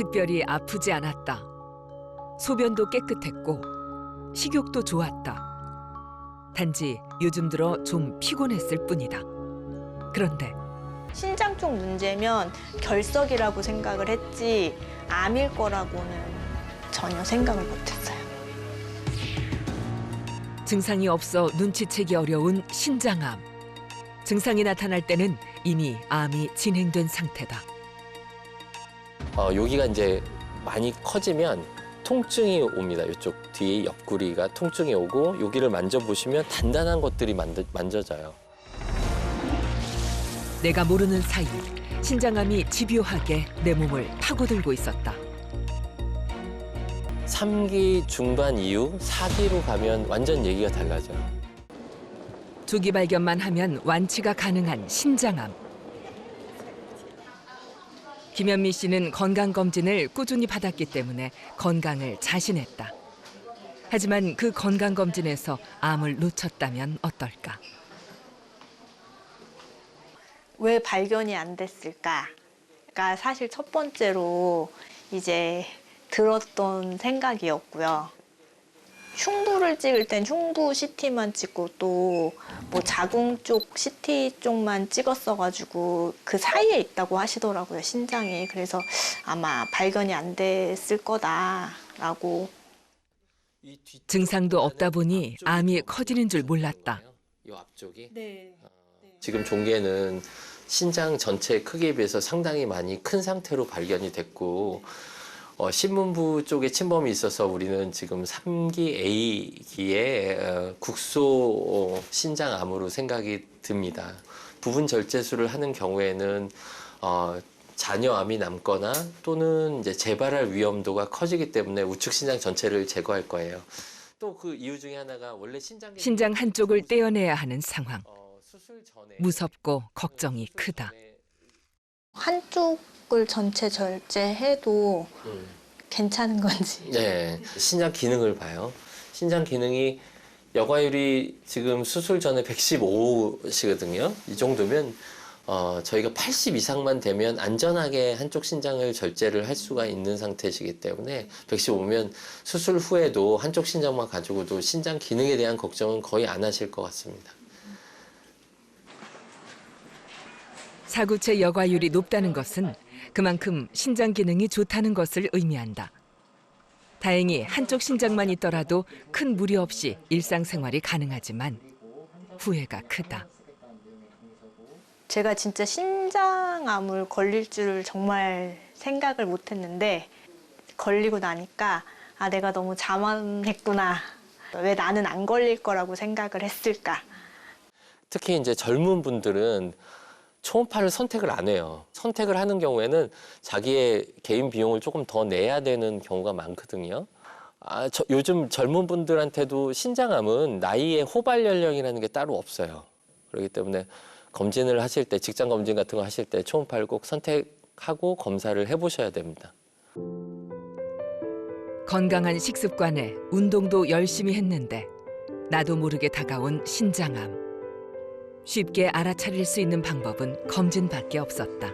특별히 아프지 않았다. 소변도 깨끗했고 식욕도 좋았다. 단지 요즘 들어 좀 피곤했을 뿐이다. 그런데 신장 쪽 문제면 결석이라고 생각을 했지 암일 거라고는 전혀 생각을 못했어요. 증상이 없어 눈치채기 어려운 신장암. 증상이 나타날 때는 이미 암이 진행된 상태다. 어, 여기가 이제 많이 커지면 통증이 옵니다. 이쪽 뒤에 옆구리가 통증이 오고 여기를 만져보시면 단단한 것들이 만져, 만져져요. 내가 모르는 사이 신장암이 집요하게 내 몸을 파고들고 있었다. 3기 중반 이후 4기로 가면 완전 얘기가 달라져요. 조기 발견만 하면 완치가 가능한 신장암. 김현미 씨는 건강 검진을 꾸준히 받았기 때문에 건강을 자신했다. 하지만 그 건강 검진에서 암을 놓쳤다면 어떨까? 왜 발견이 안 됐을까가 사실 첫 번째로 이제 들었던 생각이었고요. 흉부를 찍을 땐 흉부 CT만 찍고 또 뭐 자궁 쪽 CT 쪽만 찍었어가지고 그 사이에 있다고 하시더라고요 신장이 그래서 아마 발견이 안 됐을 거다라고. 증상도 없다 보니 암이 커지는 줄 몰랐다. 이 앞쪽이. 네. 지금 종계는 신장 전체 크기에 비해서 상당히 많이 큰 상태로 발견이 됐고 어, 신문부 쪽에 침범이 있어서 우리는 지금 3기 A기의 어, 국소 어, 신장암으로 생각이 듭니다. 부분 절제술을 하는 경우에는 어, 잔여암이 남거나 또는 이제 재발할 위험도가 커지기 때문에 우측 신장 전체를 제거할 거예요. 또 그 이유 중에 하나가 원래 신장 신장 한쪽을 떼어내야 하는 상황. 어, 무섭고 걱정이 크다. 한쪽을 전체 절제해도 음. 괜찮은 건지 네, 신장 기능을 봐요. 신장 기능이 여과율이 지금 수술 전에 115시거든요. 이 정도면 어, 저희가 80 이상만 되면 안전하게 한쪽 신장을 절제를 할 수가 있는 상태시기 때문에 115면 수술 후에도 한쪽 신장만 가지고도 신장 기능에 대한 걱정은 거의 안 하실 것 같습니다. 사구체 여과율이 높다는 것은 그만큼 신장 기능이 좋다는 것을 의미한다. 다행히 한쪽 신장만 있더라도 큰 무리 없이 일상생활이 가능하지만 후회가 크다. 제가 진짜 신장암을 걸릴 줄 정말 생각을 못 했는데 걸리고 나니까 아 내가 너무 자만했구나 왜 나는 안 걸릴 거라고 생각을 했을까 특히 이제 젊은 분들은 초음파를 선택을 안 해요. 선택을 하는 경우에는 자기의 개인 비용을 조금 더 내야 되는 경우가 많거든요. 아, 저, 요즘 젊은 분들한테도 신장암은 나이의 호발 연령이라는 게 따로 없어요. 그렇기 때문에 검진을 하실 때, 직장 검진 같은 거 하실 때 초음파를 꼭 선택하고 검사를 해보셔야 됩니다. 건강한 식습관에 운동도 열심히 했는데 나도 모르게 다가온 신장암. 쉽게 알아차릴 수 있는 방법은 검진밖에 없었다.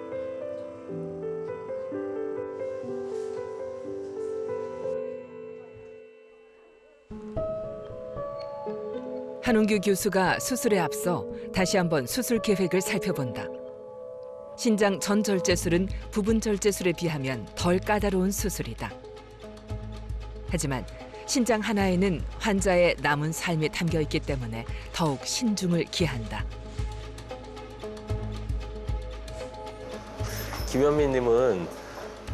한웅규 교수가 수술에 앞서 다시 한번 수술 계획을 살펴본다. 신장 전절제술은 부분 절제술에 비하면 덜 까다로운 수술이다. 하지만 신장 하나에는 환자의 남은 삶이 담겨 있기 때문에 더욱 신중을 기한다. 김현미님은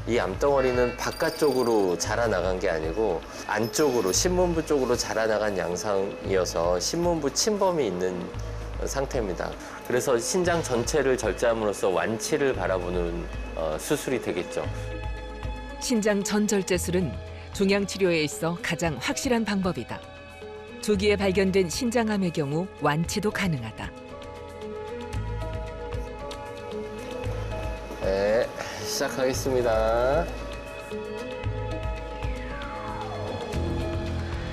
이 암덩어리는 바깥쪽으로 자라나간 게 아니고 안쪽으로 신문부 쪽으로 자라나간 양상이어서 신문부 침범이 있는 상태입니다. 그래서 신장 전체를 절제함으로써 완치를 바라보는 어, 수술이 되겠죠. 신장 전절제술은 종양 치료에 있어 가장 확실한 방법이다. 조기에 발견된 신장암의 경우 완치도 가능하다. 네, 시작하겠습니다.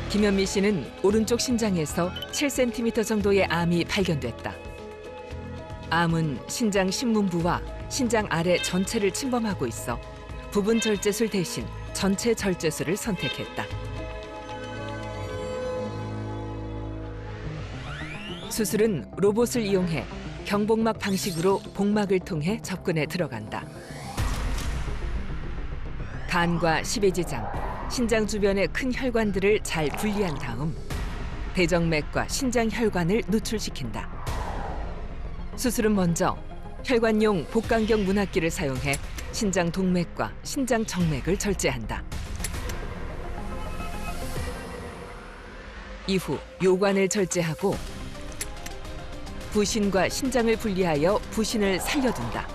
김현미 씨는 오른쪽 신장에서 7cm 정도의 암이 발견됐다. 암은 신장 신문부와 신장 아래 전체를 침범하고 있어 부분 절제술 대신 전체 절제술을 선택했다. 수술은 로봇을 이용해 경복막 방식으로 복막을 통해 접근해 들어간다. 간과 십외지장, 신장 주변의 큰 혈관들을 잘 분리한 다음 대정맥과 신장 혈관을 노출시킨다. 수술은 먼저 혈관용 복강경 문학기를 사용해 신장 동맥과 신장 정맥을 절제한다. 이후 요관을 절제하고 부신과 신장을 분리하여 부신을 살려둔다.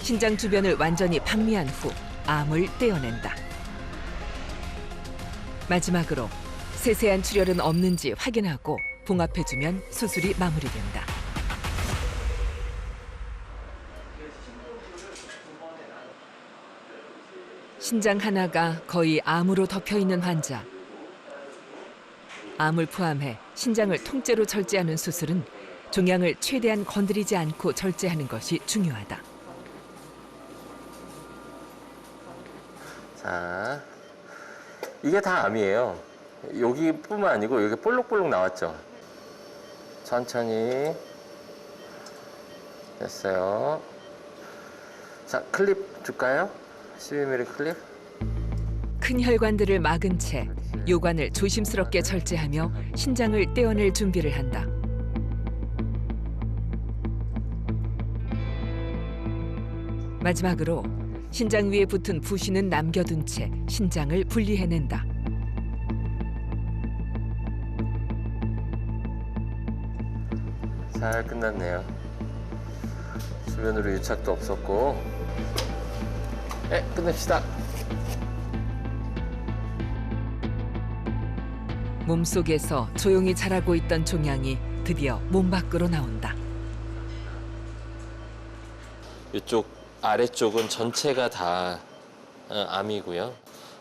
신장 주변을 완전히 박리한 후 암을 떼어낸다. 마지막으로 세세한 출혈은 없는지 확인하고 봉합해주면 수술이 마무리된다. 신장 하나가 거의 암으로 덮여 있는 환자. 암을 포함해 신장을 통째로 절제하는 수술은 종양을 최대한 건드리지 않고 절제하는 것이 중요하다. 자, 이게 다 암이에요. 여기뿐만 아니고 여기 볼록볼록 나왔죠. 천천히 됐어요. 자, 클립 줄까요? 12mm 클립. 큰 혈관들을 막은 채 요관을 조심스럽게 절제하며 신장을 떼어낼 준비를 한다. 마지막으로 신장 위에 붙은 부신은 남겨둔 채 신장을 분리해낸다. 잘 끝났네요. 주변으로 유착도 없었고. 네, 끝냅시다. 몸속에서 조용히 자라고 있던 종양이 드디어 몸 밖으로 나온다. 이쪽 아래쪽은 전체가 다 어, 암이고요.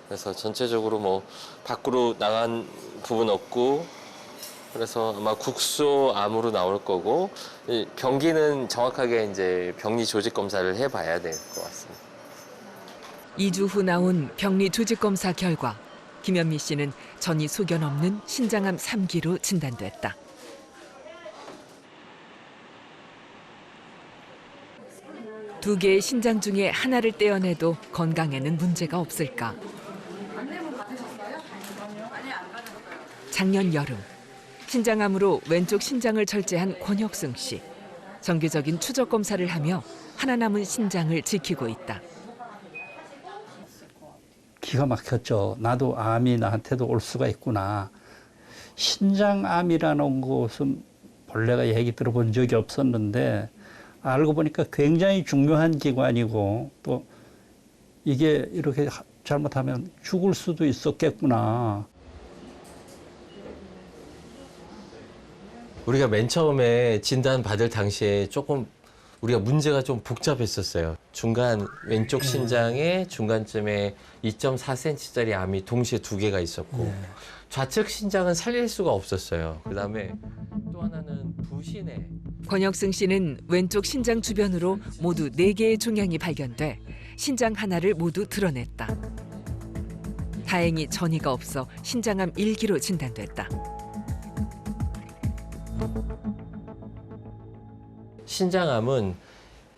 그래서 전체적으로 뭐 밖으로 나간 부분 없고 그래서 아마 국소 암으로 나올 거고 이 병기는 정확하게 이제 병리 조직 검사를 해봐야 될 것 같습니다. 2주 후 나온 병리 조직 검사 결과 김현미 씨는 전이 소견 없는 신장암 3기로 진단됐다. 두 개의 신장 중에 하나를 떼어내도 건강에는 문제가 없을까? 작년 여름 신장암으로 왼쪽 신장을 절제한 권혁승 씨. 정기적인 추적 검사를 하며 하나 남은 신장을 지키고 있다. 기가 막혔죠. 나도 암이 나한테도 올 수가 있구나. 신장암이라는 것은 본래가 얘기 들어본 적이 없었는데 알고 보니까 굉장히 중요한 기관이고 또 이게 이렇게 하- 잘못하면 죽을 수도 있었겠구나. 우리가 맨 처음에 진단 받을 당시에 조금 우리가 문제가 좀 복잡했었어요. 중간 왼쪽 신장에 중간쯤에 2.4cm짜리 암이 동시에 두 개가 있었고 좌측 신장은 살릴 수가 없었어요. 그다음에 또 하나는 부신에 권혁승 씨는 왼쪽 신장 주변으로 모두 네개의 종양이 발견돼 신장 하나를 모두 드러냈다. 다행히 전이가 없어 신장암 1기로 진단됐다. 신장암은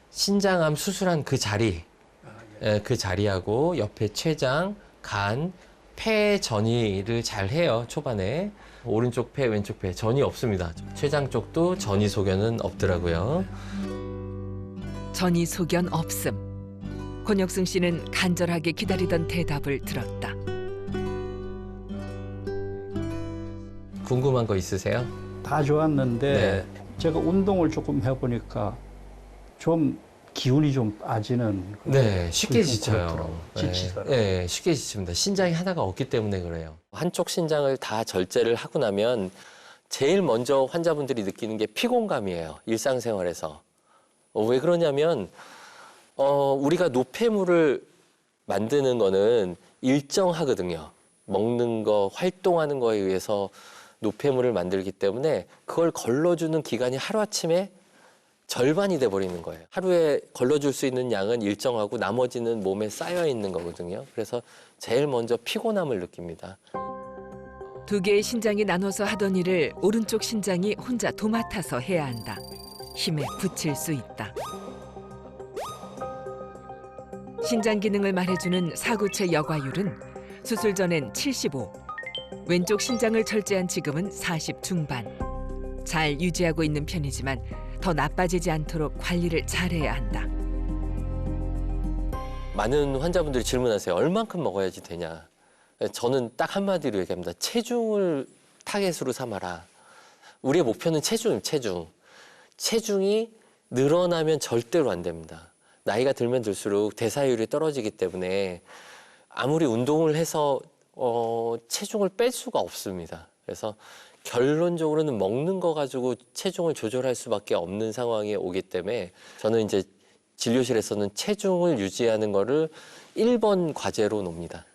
신장암 수술한 그 자리, 에, 그 자리하고 옆에 췌장, 간, 폐 전이를 잘 해요 초반에 오른쪽 폐, 왼쪽 폐 전이 없습니다. 췌장 쪽도 전이 소견은 없더라고요. 전이 소견 없음. 권혁승 씨는 간절하게 기다리던 대답을 들었다. 궁금한 거 있으세요? 다 좋았는데 네. 제가 운동을 조금 해보니까 좀 기운이 좀 빠지는 네, 쉽게 지쳐요. 네, 지치더라고요. 네, 쉽게 지칩니다. 신장이 하나가 없기 때문에 그래요. 한쪽 신장을 다 절제를 하고 나면 제일 먼저 환자분들이 느끼는 게 피곤감이에요. 일상생활에서. 어, 왜 그러냐면 어, 우리가 노폐물을 만드는 거는 일정하거든요. 먹는 거, 활동하는 거에 의해서 노폐물을 만들기 때문에 그걸 걸러주는 기간이 하루아침에 절반이 돼 버리는 거예요. 하루에 걸러줄 수 있는 양은 일정하고 나머지는 몸에 쌓여 있는 거거든요. 그래서 제일 먼저 피곤함을 느낍니다. 두 개의 신장이 나눠서 하던 일을 오른쪽 신장이 혼자 도맡아서 해야 한다. 힘에 부칠 수 있다. 신장 기능을 말해주는 사구체 여과율은 수술 전엔 75, 왼쪽 신장을 절제한 지금은 40 중반. 잘 유지하고 있는 편이지만 더 나빠지지 않도록 관리를 잘해야 한다. 많은 환자분들이 질문하세요. 얼만큼 먹어야지 되냐? 저는 딱 한마디로 얘기합니다. 체중을 타겟으로 삼아라. 우리의 목표는 체중, 체중. 체중이 늘어나면 절대로 안 됩니다. 나이가 들면 들수록 대사율이 떨어지기 때문에 아무리 운동을 해서 어, 체중을 뺄 수가 없습니다. 그래서 결론적으로는 먹는 거 가지고 체중을 조절할 수밖에 없는 상황에 오기 때문에 저는 이제 진료실에서는 체중을 유지하는 거를 1번 과제로 놉니다.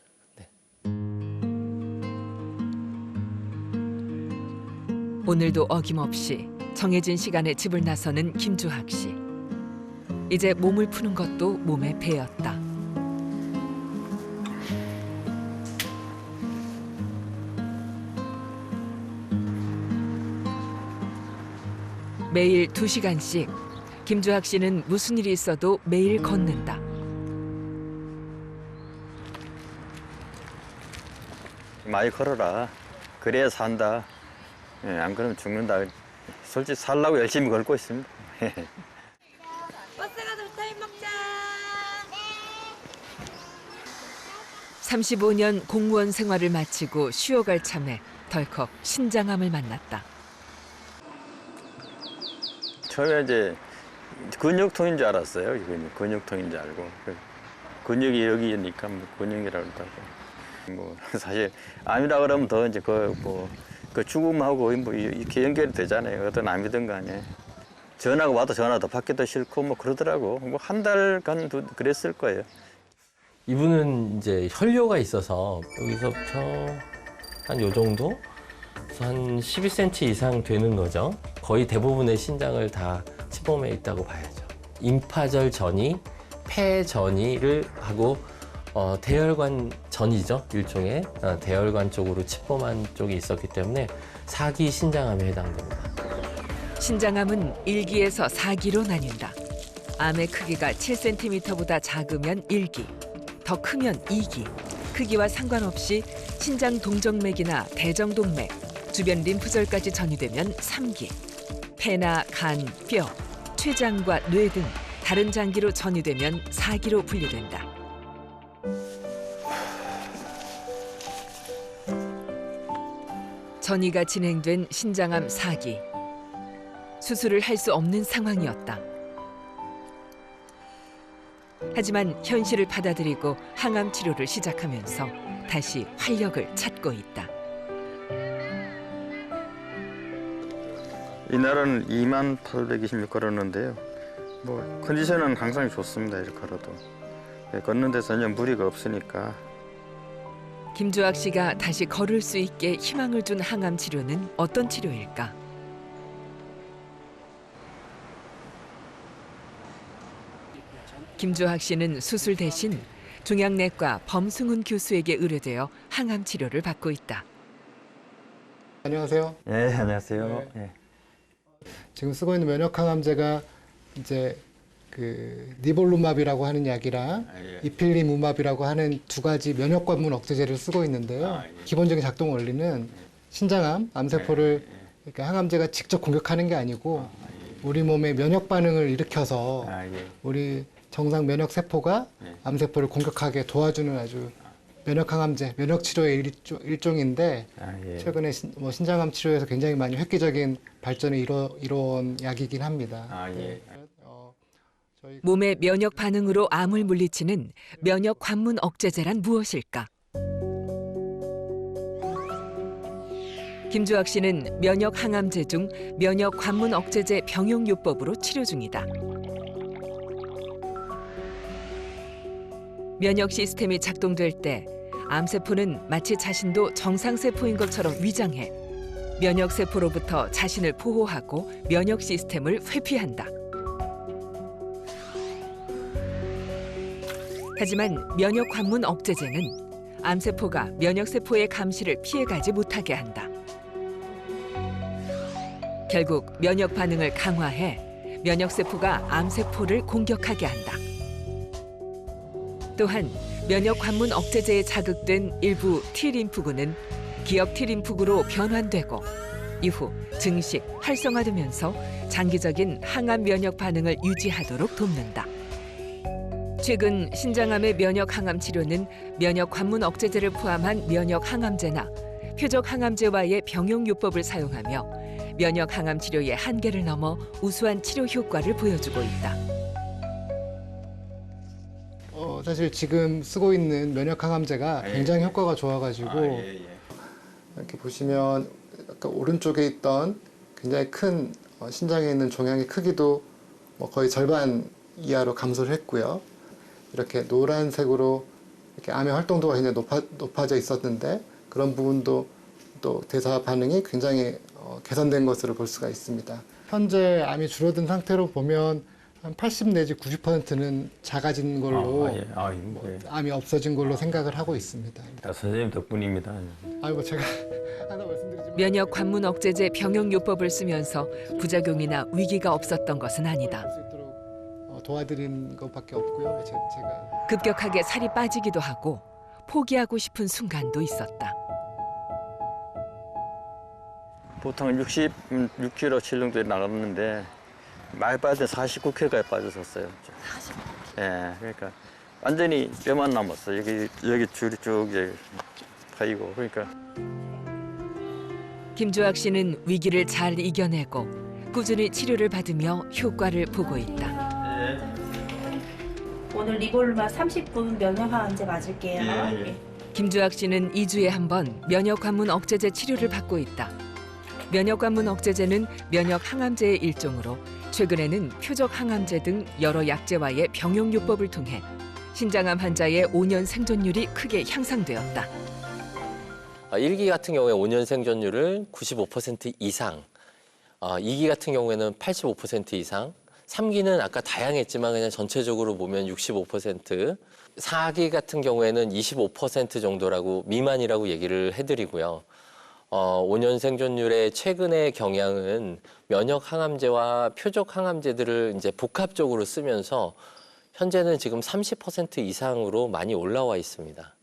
오늘도 어김없이 정해진 시간에 집을 나서는 김주학 씨. 이제 몸을 푸는 것도 몸에 배었다. 매일 두시간씩 김주학 씨는 무슨 일이 있어도 매일 걷는다. 많이 걸어라. 그래야 산다. 예, 안 그러면 죽는다. 솔직히 살라고 열심히 걸고 있습니다. 버스가 좋다 힘 먹자. 35년 공무원 생활을 마치고 쉬어갈 참에 덜컥 신장암을 만났다. 처음에 이제 근육통인 줄 알았어요. 이건 근육통인 줄 알고. 그 근육이 여기니까 뭐 근육이라고 그러다고. 뭐 사실 암이라 그러면 더 이제 그 뭐 그 죽음하고 뭐 이렇게 연결이 되잖아요. 어떤 암이든 간에. 전화가 와도 전화 더 받기도 싫고 뭐 그러더라고. 뭐 한 달간 그랬을 거예요. 이분은 이제 혈뇨가 있어서 여기서부터 한 요 정도? 한 12cm 이상 되는 거죠. 거의 대부분의 신장을 다 침범해 있다고 봐야죠. 임파절 전이, 폐 전이를 하고 어, 대혈관 전이죠. 일종의 어, 대혈관 쪽으로 침범한 쪽이 있었기 때문에 사기 신장암에 해당됩니다. 신장암은 1기에서 4기로 나뉜다. 암의 크기가 7cm보다 작으면 1기, 더 크면 2기. 크기와 상관없이 신장 동정맥이나 대정동맥, 주변 림프절까지 전이되면 3기. 폐나 간, 뼈, 췌장과 뇌 등 다른 장기로 전이되면 4기로 분류된다. 전이가 진행된 신장암 4기. 수술을 할 수 없는 상황이었다. 하지만 현실을 받아들이고 항암 치료를 시작하면서 다시 활력을 찾고 있다. 이 날은 2만 826 걸었는데요. 뭐 컨디션은 항상 좋습니다. 이렇게 걸어도 예, 걷는 데 전혀 무리가 없으니까 김주학 씨가 다시 걸을 수 있게 희망을 준 항암 치료는 어떤 치료일까? 김주학 씨는 수술 대신 종양내과 범승훈 교수에게 의뢰되어 항암 치료를 받고 있다. 안녕하세요. 네 안녕하세요. 네. 예. 지금 쓰고 있는 면역 항암제가 이제 그 니볼루맙이라고 하는 약이랑 아, 예. 이필리무맙이라고 하는 두 가지 면역 관문 억제제를 쓰고 있는데요. 아, 예. 기본적인 작동 원리는 신장암, 암세포를 그러니까 항암제가 직접 공격하는 게 아니고 우리 몸의 면역 반응을 일으켜서 아 예. 우리 정상 면역 세포가 네. 암세포를 공격하게 도와주는 아주 면역 항암제, 면역 치료의 일종, 일종인데 아 예. 최근에 신, 뭐 신장암 치료에서 굉장히 많이 획기적인 발전이 이뤄, 이뤄온 약이긴 합니다. 아, 예. 네. 어, 저희 몸의 면역 반응으로 암을 물리치는 면역 관문 억제제란 무엇일까? 김주학 씨는 면역 항암제 중 면역 관문 억제제 병용 요법으로 치료 중이다. 면역 시스템이 작동될 때 암세포는 마치 자신도 정상세포인 것처럼 위장해 면역세포로부터 자신을 보호하고 면역 시스템을 회피한다. 하지만 면역 관문 억제제는 암세포가 면역세포의 감시를 피해가지 못하게 한다. 결국 면역 반응을 강화해 면역세포가 암세포를 공격하게 한다. 또한 면역 관문 억제제에 자극된 일부 T림프구는 기억 T림프구로 변환되고 이후 증식, 활성화되면서 장기적인 항암 면역 반응을 유지하도록 돕는다. 최근 신장암의 면역 항암 치료는 면역 관문 억제제를 포함한 면역 항암제나 표적 항암제와의 병용 요법을 사용하며 면역 항암 치료의 한계를 넘어 우수한 치료 효과를 보여주고 있다. 어, 사실 지금 쓰고 있는 면역 항암제가 예. 굉장히 효과가 좋아가지고 아, 예, 예. 이렇게 보시면 약간 오른쪽에 있던 굉장히 큰 어, 신장에 있는 종양의 크기도 뭐 거의 절반 이하로 감소를 했고요. 이렇게 노란색으로 이렇게 암의 활동도가 굉장히 높아, 높아져 있었는데 그런 부분도 또 대사 반응이 굉장히 어, 개선된 것으로 볼 수가 있습니다. 현재 암이 줄어든 상태로 보면 한 80 내지 90%는 작아진 걸로 아, 예. 아, 뭐, 예. 암이 없어진 걸로 생각을 하고 있습니다. 다 선생님 덕분입니다. 아이고 제가 하나 말씀드리지만 면역 관문 억제제 병용 요법을 쓰면서 부작용이나 위기가 없었던 것은 아니다. 할수 있도록 어, 도와드린 것밖에 없고요. 제, 제가 급격하게 살이 빠지기도 하고 포기하고 싶은 순간도 있었다. 보통 60, 6kg 체중대 나갔는데 많이 빠져 49kg까지 빠졌었어요. 49kg? 예, 그러니까 완전히 뼈만 남았어. 여기 여기 줄이 쭉 이제 파이고 그러니까 김주학 씨는 위기를 잘 이겨내고 꾸준히 치료를 받으며 효과를 보고 있다. 오늘 리볼루마 30분 면역 항암제 맞을게요. 예, 예. 김주학 씨는 2주에 한 번 면역 관문 억제제 치료를 받고 있다. 면역 관문 억제제는 면역 항암제의 일종으로 최근에는 표적 항암제 등 여러 약제와의 병용 요법을 통해 신장암 환자의 5년 생존율이 크게 향상되었다. 아, 1기 같은 경우에 5년 생존율을 95% 이상, 아, 2기 같은 경우에는 85% 이상, 3기는 아까 다양했지만 그냥 전체적으로 보면 65%, 4기 같은 경우에는 25% 정도라고 미만이라고 얘기를 해드리고요. 어, 5년 생존율의 최근의 경향은 면역 항암제와 표적 항암제들을 이제 복합적으로 쓰면서 현재는 지금 30% 이상으로 많이 올라와 있습니다.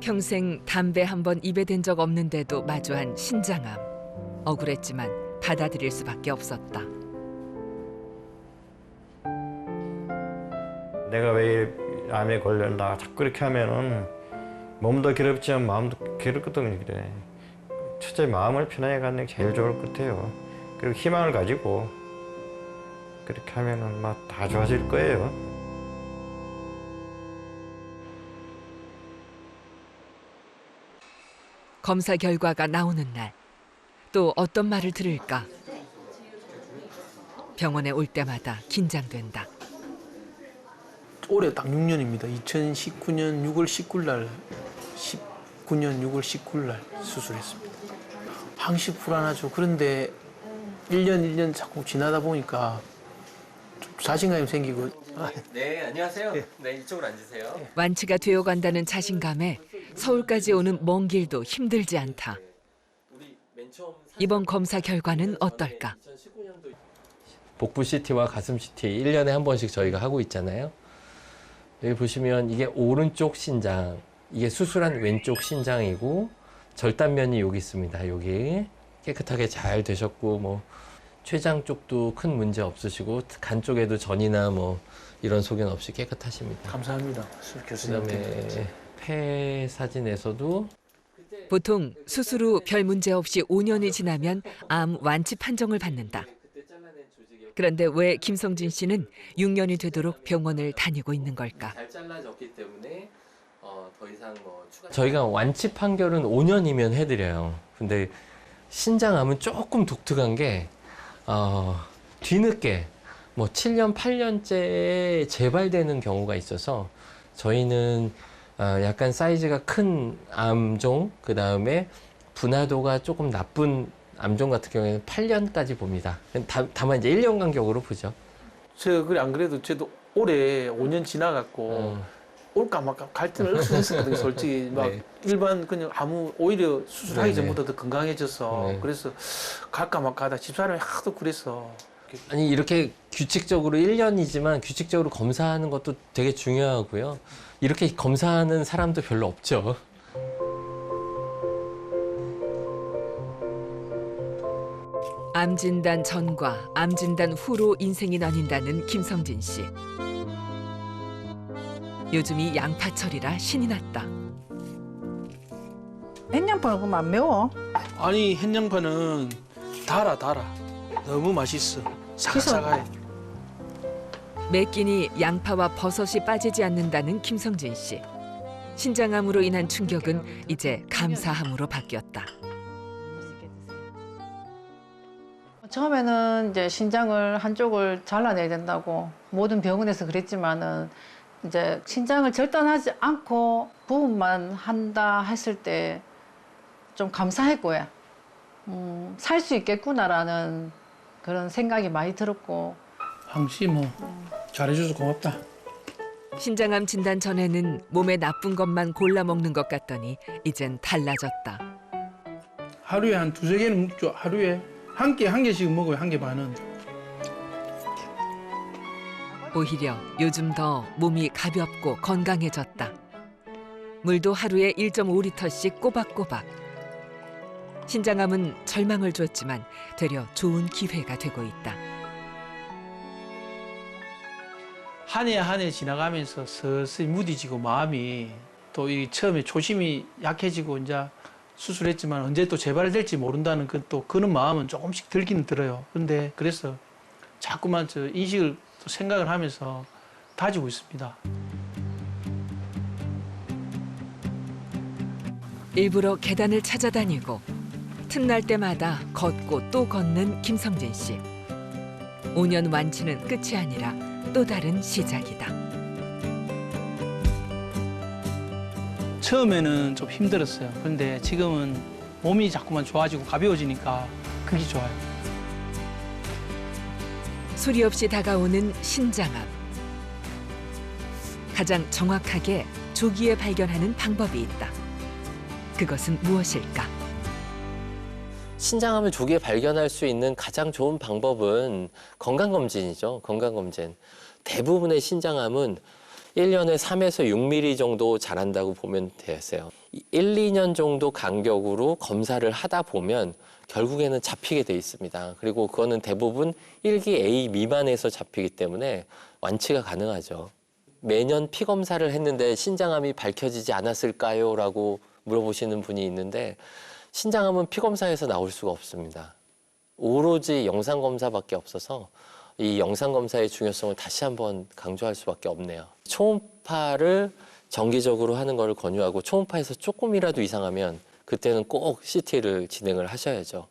평생 담배 한 번 입에 댄 적 없는데도 마주한 신장암. 억울했지만 받아들일 수밖에 없었다. 내가 왜 암에 걸렸나 자꾸 이렇게 하면은 몸도 괴롭지만 마음도 괴롭거든요 그래 첫째 마음을 편하게 갖는 게 제일 좋을 것 같아요 그리고 희망을 가지고 그렇게 하면은 막 다 좋아질 거예요 검사 결과가 나오는 날 또 어떤 말을 들을까? 병원에 올 때마다 긴장된다. 올해 딱 6년입니다. 2019년 6월 19일 날 19년 6월 19일 날 수술했습니다. 항시 불안하죠. 그런데 1년 1년 자꾸 지나다 보니까 좀 자신감이 생기고 아, 네, 안녕하세요. 네, 이쪽으로 앉으세요. 완치가 되어 간다는 자신감에 서울까지 오는 먼 길도 힘들지 않다. 우리 맨 처음 이번 검사 결과는 어떨까? 2019년도 복부 CT와 가슴 CT 1년에 한 번씩 저희가 하고 있잖아요. 여기 보시면 이게 오른쪽 신장, 이게 수술한 왼쪽 신장이고 절단면이 여기 있습니다. 여기 깨끗하게 잘 되셨고 뭐 췌장 쪽도 큰 문제 없으시고 간 쪽에도 전이나 뭐 이런 소견 없이 깨끗하시니다 감사합니다. 교수님. 그다음에 폐 사진에서도 보통 수술 후 별 문제 없이 5년이 지나면 암 완치 판정을 받는다. 그런데 왜 김성진 씨는 6년이 되도록 병원을 다니고 있는 걸까? 잘 잘라졌기 때문에 어, 더 이상 뭐 추가 저희가 완치 판결은 5년이면 해드려요. 근데 신장암은 조금 독특한 게 어, 뒤늦게 뭐 7년, 8년째 재발되는 경우가 있어서 저희는 어, 약간 사이즈가 큰 암종, 그 다음에 분화도가 조금 나쁜 암종 같은 경우에는 8년까지 봅니다. 다, 다 만 이제 1년 간격으로 보죠. 저 그래 안 그래도 저도 올해 5년 지나갔고 음. 올까 말까 갈등을 억수했었거든요. 솔직히 막 네. 일반 그냥 아무 오히려 수술하기 네네. 전보다 더 건강해져서 네. 그래서 갈까 말까 하다 집사람이 하도 그랬어. 아니 이렇게 규칙적으로 1년이지만 규칙적으로 검사하는 것도 되게 중요하고요. 이렇게 검사하는 사람도 별로 없죠. 암 진단 전과 암 진단 후로 인생이 나뉜다는 김성진 씨. 요즘이 양파철이라 신이 났다. 햇냥파는 그럼 안 매워? 아니 햇냥파는 달아 달아. 너무 맛있어. 사각사각해. 매 끼니 양파와 버섯이 빠지지 않는다는 김성진 씨. 신장암으로 인한 충격은 이제 감사함으로 바뀌었다. 처음에는 이제 신장을 한쪽을 잘라내야 된다고 모든 병원에서 그랬지만은 이제 신장을 절단하지 않고 부분만 한다 했을 때 좀 감사했고요. 음, 살 수 있겠구나라는 그런 생각이 많이 들었고 황씨 뭐 잘해줘서 고맙다. 신장암 진단 전에는 몸에 나쁜 것만 골라 먹는 것 같더니 이젠 달라졌다. 하루에 한 두세 개는 먹죠. 하루에 한개한 개씩 먹어요. 한 개 반은. 오히려 요즘 더 몸이 가볍고 건강해졌다. 물도 하루에 1.5리터씩 꼬박꼬박. 신장암은 절망을 줬지만 되려 좋은 기회가 되고 있다. 한 해 한 해 지나가면서 서서히 무디지고 마음이 또 이 처음에 초심이 약해지고 이제 수술했지만 언제 또 재발될지 모른다는 그 또 그런 마음은 조금씩 들기는 들어요. 근데 그래서 자꾸만 저 인식을 또 생각을 하면서 다지고 있습니다. 일부러 계단을 찾아다니고 틈날 때마다 걷고 또 걷는 김성진 씨. 5년 완치는 끝이 아니라 또 다른 시작이다. 처음에는 좀 힘들었어요. 근데 지금은 몸이 자꾸만 좋아지고 가벼워지니까 그게 좋아요. 소리 없이 다가오는 신장암. 가장 정확하게 조기에 발견하는 방법이 있다. 그것은 무엇일까? 신장암을 조기에 발견할 수 있는 가장 좋은 방법은 건강검진이죠. 건강검진. 대부분의 신장암은 1년에 3에서 6mm 정도 자란다고 보면 되세요. 1, 2년 정도 간격으로 검사를 하다 보면 결국에는 잡히게 돼 있습니다. 그리고 그거는 대부분 1기 A 미만에서 잡히기 때문에 완치가 가능하죠. 매년 피 검사를 했는데 신장암이 밝혀지지 않았을까요? 라고 물어보시는 분이 있는데 신장암은 피 검사에서 나올 수가 없습니다. 오로지 영상 검사밖에 없어서 이 영상 검사의 중요성을 다시 한번 강조할 수밖에 없네요. 초음파를 정기적으로 하는 것을 권유하고 초음파에서 조금이라도 이상하면 그때는 꼭 CT를 진행을 하셔야죠.